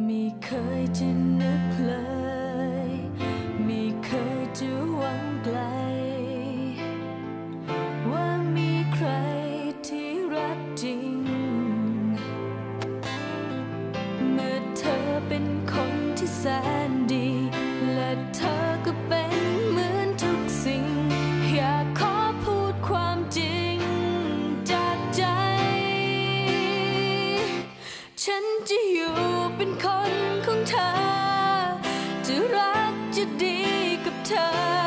ไม่เคยจะนึกเลย ไม่เคยจะหวังไกล ว่ามีใครที่รักจริง เมื่อเธอเป็นคนที่แสนดี และเธอ จะดีกับเธอ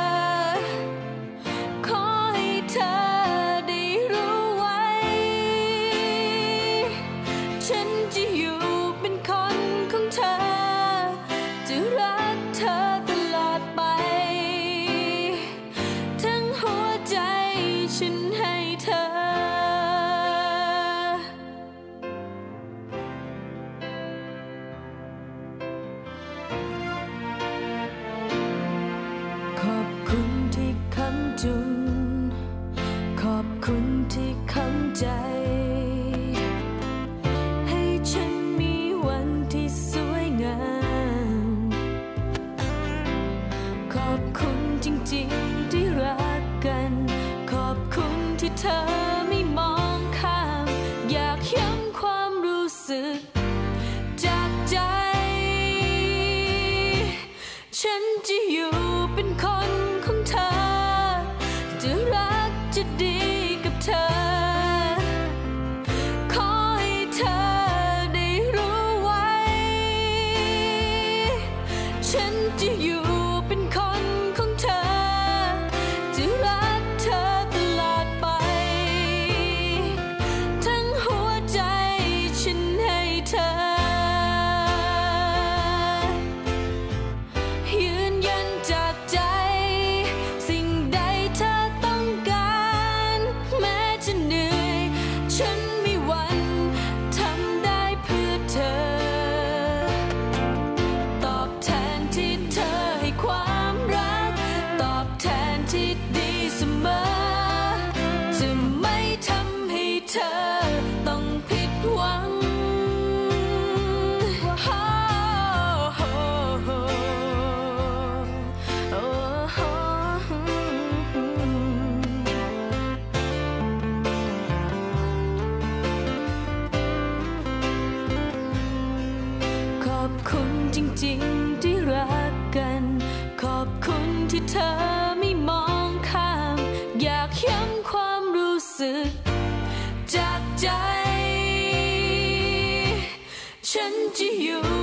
เธอไม่มองข้าม อยากย้ำความรู้สึกจากใจ ฉัน ธอต้องผิดหวัง ขอบคุณจริง ๆ ที่รักกัน ขอบคุณที่เธอ attention to you.